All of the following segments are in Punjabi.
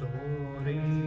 Dorim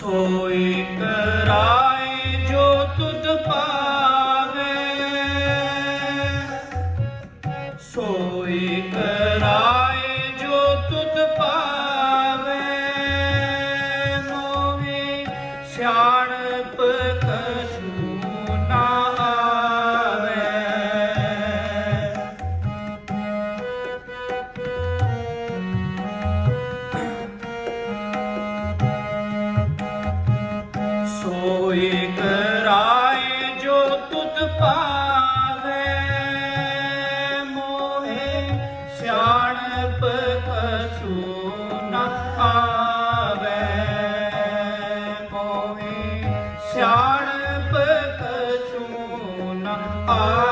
ਸੋਈ ਕਰਾਏ ਜੋ ਤੁਧ ਪਾਵੇ। ਸੋਈ ਕਰਾਏ ਜੋ ਤੁਧ ਪਾਵੇ। ਮੋਹੀ ਸਿਆਣ 아.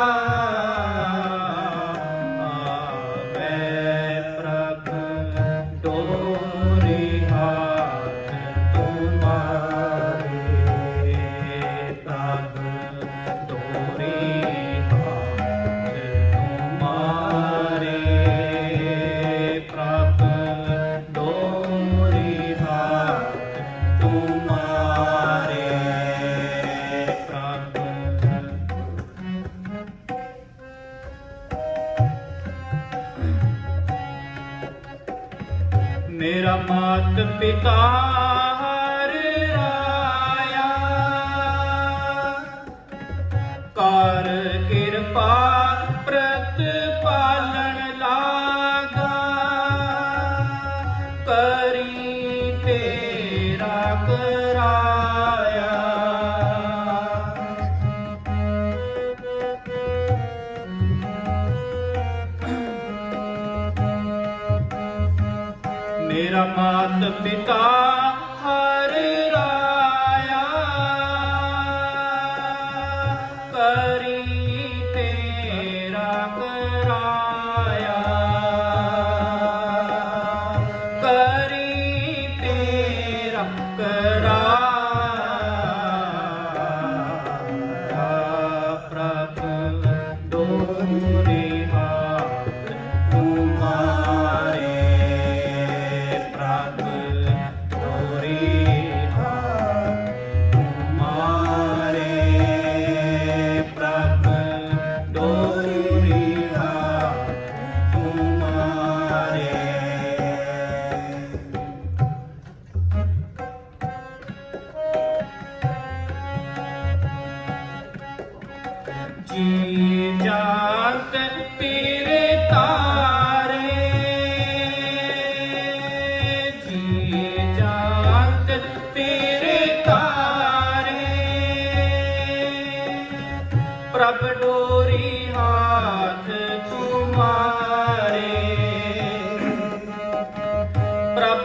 ਮੇਰਾ ਮਾਤ ਪਿਤਾ ਆਇਆ। ਕਰ ਕਿਰਪਾ ਮਾਤ ਪਿਤਾ ਹਰ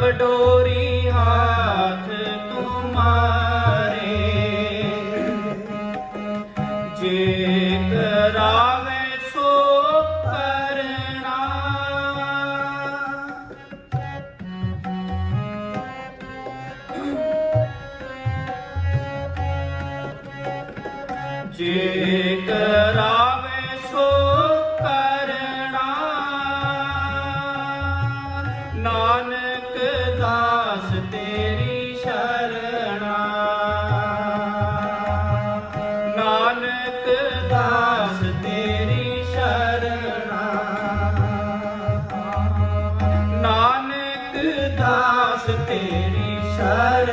ਪ੍ਰਭ ਡੋਰੀ ਹਾਥ ਤੁਮਾਰੇ ਜੇ ਕਰਾਵੇ ਸੋ ਕਰਣਾ। ਜੇ ਕਰਾਵੇ ਸੋ ਕਰਣਾ। ਨਾਨਕ ਅਰਦਾਸ ਤੇਰੀ ਸ਼ਰਣਾ ਨਾਨਕ ਦਾਸ ਤੇਰੀ ਸ਼ਰਣਾ ਨਾਨਕ ਦਾਸ ਤੇਰੀ ਸ਼ਰਣਾ